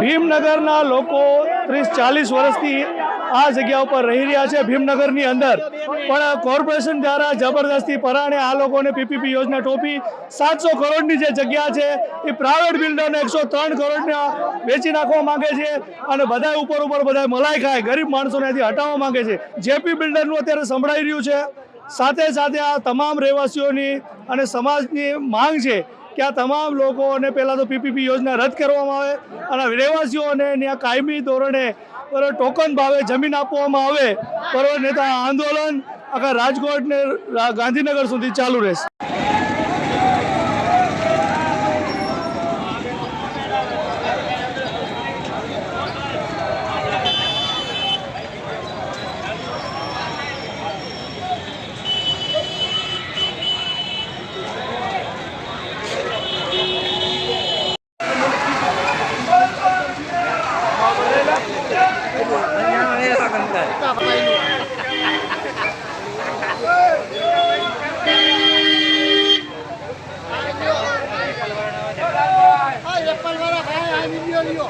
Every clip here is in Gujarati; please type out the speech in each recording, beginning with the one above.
ભીમનગરના લોકો ત્રીસ, ચાલીસ વર્ષથી આ જગ્યા ઉપર રહી રહ્યા છે ભીમનગરની અંદર. પણ કોર્પોરેશન દ્વારા જબરદસ્તી પરાણે આ લોકોને પીપીપી યોજના ટોપી સાતસો કરોડની જે જગ્યા છે એ પ્રાઇવેટ બિલ્ડરને એકસો ત્રણ કરોડના વેચી નાખવા માંગે છે અને બધા ઉપર ઉપર બધા મલાઈ ખાય, ગરીબ માણસોને હટાવવા માંગે છે. જેપી બિલ્ડરનું અત્યારે સંભળાઈ રહ્યું છે. સાથે સાથે આ તમામ રહેવાસીઓની અને સમાજની માંગ છે કે આ તમામ લોકોને પહેલાં તો પીપીપી યોજના રદ કરવામાં આવે અને રહેવાસીઓને ત્યાં કાયમી ધોરણે બરાબર ટોકન ભાવે જમીન આપવામાં આવે. બરાબર નહીં તો આંદોલન આખા રાજકોટ ને ગાંધીનગર સુધી ચાલુ રહેશે. આગળની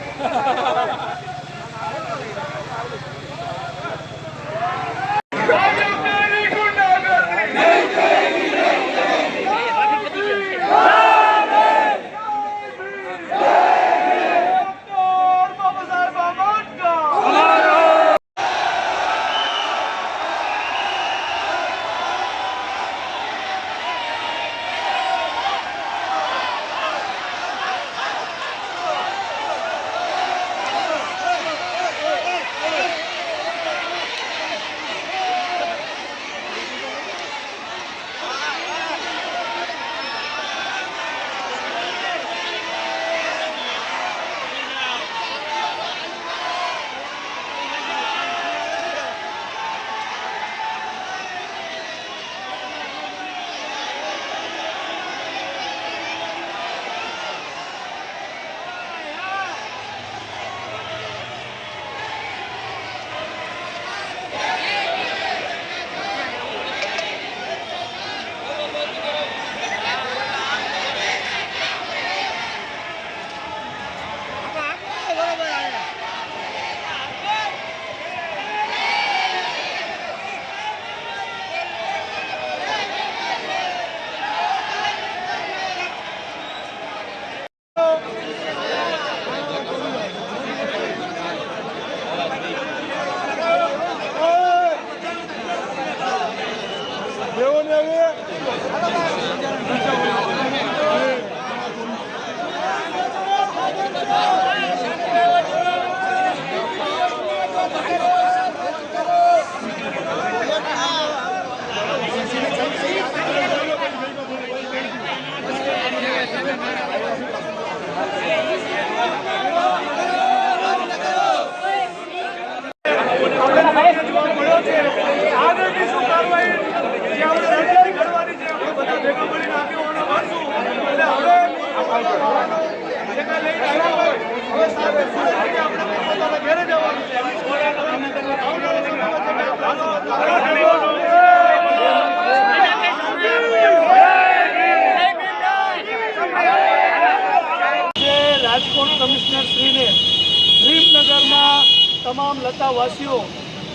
તમામ લતાવાસીઓ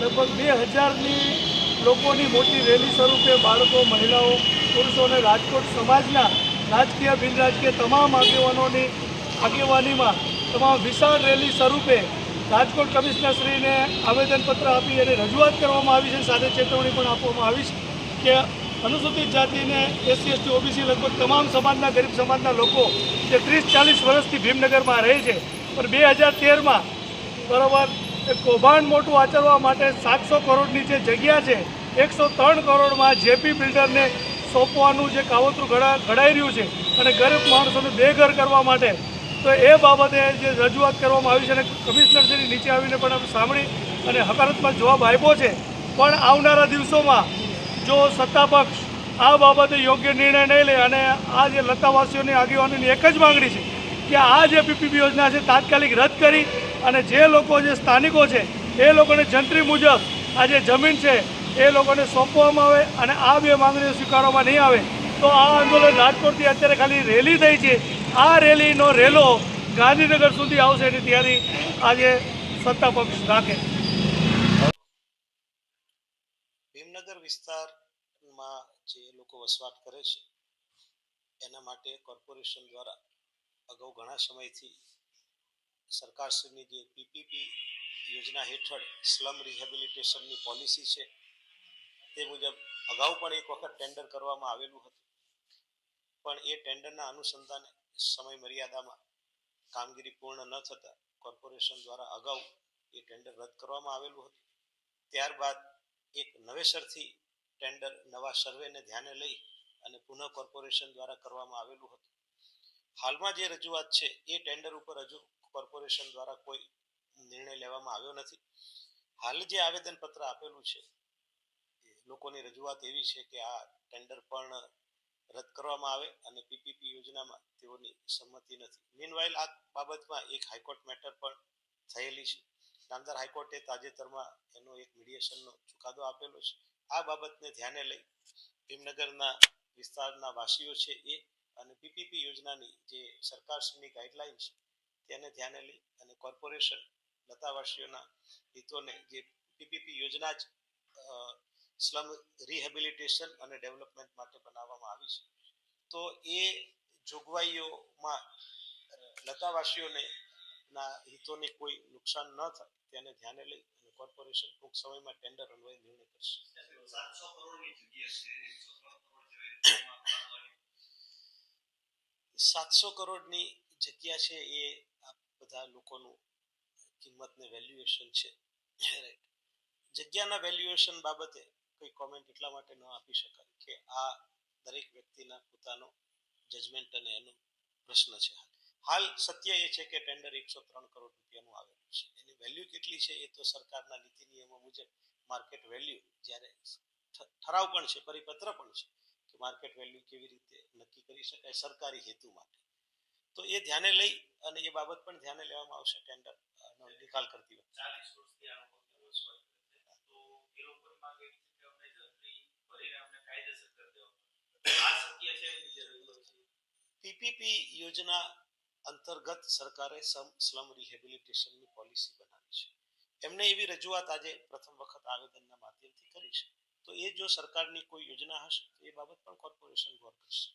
લગભગ બે હજારની લોકોની મોટી રેલી સ્વરૂપે બાળકો, મહિલાઓ પુરુષો અને રાજકોટ સમાજના રાજકીય બિનરાજકીય તમામ આગેવાનોની આગેવાનીમાં તમામ વિશાળ રેલી સ્વરૂપે રાજકોટ કમિશનરશ્રીને આવેદનપત્ર આપી અને રજૂઆત કરવામાં આવી છે. સાથે ચેતવણી પણ આપવામાં આવી છે કે અનુસૂચિત જાતિને એસસી, એસટી, ઓબીસી લગભગ તમામ સમાજના, ગરીબ સમાજના લોકો જે ત્રીસ ચાલીસ વર્ષથી ભીમનગરમાં રહે છે. પણ બે હજાર તેરમાં બરાબર એક કૌભાંડ મોટું આચરવા માટે સાતસો કરોડની જે જગ્યા છે, એકસો ત્રણ કરોડમાં જેપી બિલ્ડરને સોંપવાનું જે કાવતરું ઘડા, ઘડાઈ રહ્યું છે અને ગરીબ માણસોને બેઘર કરવા માટે, તો એ બાબતે જે રજૂઆત કરવામાં આવી છે અને કમિશનરશ્રી નીચે આવીને પણ અમે સાંભળી અને હકારાત્મક જવાબ આપ્યો છે. પણ આવનારા દિવસોમાં જો સત્તા પક્ષ આ બાબતે યોગ્ય નિર્ણય નહીં લે અને આ જે લતાવાસીઓની આગેવાનીની એક જ માગણી છે કે આ જે પીપીપી યોજના છે, તાત્કાલિક રદ કરી અને જે લોકો જે સ્થાનિકો છે, એ લોકોને જંત્રી મુજબ આ જે જમીન છે, એ લોકોને સોંપવામાં આવે અને આ બે માંગણીઓ સ્વીકારવામાં નહીં આવે, તો આ આંદોલન રાજકોટથી અત્યારે ખાલી રેલી થઈ છે. આ રેલીનો રેલો ગાંધીનગર સુધી આવશે એની તૈયારી આજે સત્તા પક્ષ રાખે. ભીમનગર વિસ્તારમાં જે લોકો વસવાટ કરે છે, એના માટે કોર્પોરેશન દ્વારા અગાઉ ઘણા સમયથી સરકારશ્રીની જે પીપીપી યોજના હેઠળ સ્લમ રિહેબિલિટેશનની પોલિસી છે, તે મુજબ અગાઉ પણ એક વખત ટેન્ડર કરવામાં આવેલું હતું. પણ એ ટેન્ડરના અનુસંધાને સમય મર્યાદામાં કામગીરી પૂર્ણ ન થતાં કોર્પોરેશન દ્વારા અગાઉ એ ટેન્ડર રદ કરવામાં આવેલું હતું. ત્યારબાદ એક નવેસરથી ટેન્ડર નવા સર્વેને ધ્યાને લઈ અને પુનઃ કોર્પોરેશન દ્વારા કરવામાં આવેલું હતું. હાલમાં જે રજૂઆત છે, એ ટેન્ડર ઉપર હજુ કોર્પોરેશન દ્વારા કોઈ નિર્ણય લેવામાં આવ્યો નથી. હાલ જે આવેદનપત્ર આપેલું છે લોકોની રજૂઆત એવી છે કે આ ટેન્ડર પણ રદ કરવામાં આવે અને પીપીપી યોજનામાં તેઓની સંમતિ નથી. મીનવાઇલ આ બાબતમાં એક હાઈકોર્ટ મેટર પણ થયેલી છે. નામદાર હાઈકોર્ટે તાજેતરમાં એનો એક મીડિયેશનનો ચુકાદો આપેલો છે. આ બાબતને ધ્યાને લઈ ભીમનગરના વિસ્તારના વાસીઓ છે એ અને પીપીપી યોજનાની જે સરકારશ્રીની ગાઈડલાઈન છે તેને ધ્યાને લઈ અને કોર્પોરેશન લતાવાસીઓના હિતોને જે પીપીપી યોજના જ સ્લમ રિહેબિલિટેશન અને ડેવલપમેન્ટ માટે બનાવવામાં આવી છે. તો એ જોગવાઈઓમાં લતાવાસીઓને ના હિતોને કોઈ નુકસાન ન થાય તેને ધ્યાને લઈ અને કોર્પોરેશન ટૂંક સમયમાં ટેન્ડર અન્વયે નિર્ણય કરશે. સાતસો કરોડની જગ્યા છે એ બધા લોકોનું કિંમતને વેલ્યુએશન છે. રાઈટ જગ્યાના વેલ્યુએશન બાબતે કોઈ કોમેન્ટ એટલા માટે ન આપી શકાય કે આ દરેક વ્યક્તિના પોતાનો જજમેન્ટ અને એનો પ્રશ્ન છે. હાલ સત્ય એ છે કે ટેન્ડર એકસો ત્રણ કરોડ રૂપિયાનું આવેલું છે. એની વેલ્યુ કેટલી છે એ તો સરકારના નીતિ નિયમો મુજબ માર્કેટ વેલ્યુ જ્યારે ઠરાવ પણ છે, પરિપત્ર પણ છે કે માર્કેટ વેલ્યુ કેવી રીતે નક્કી કરી શકાય સરકારી હેતુ માટે. તો એ ધ્યાને લઈ અને એ બાબત પણ ધ્યાને લેવામાં આવશે ટેન્ડર નિકાલ કરતી વખતે. પીપીપી યોજના અંતર્ગત સરકારે સ્લમ રિહેબિલિટેશનની પોલિસી બનાવી છે. એમને એવી રજૂઆત આજે પ્રથમ વખત આવેદનના માધ્યમથી કરી છે. તો એ જો સરકારની કોઈ યોજના હશે તો એ બાબત પણ કોર્પોરેશન ગોર કરશે.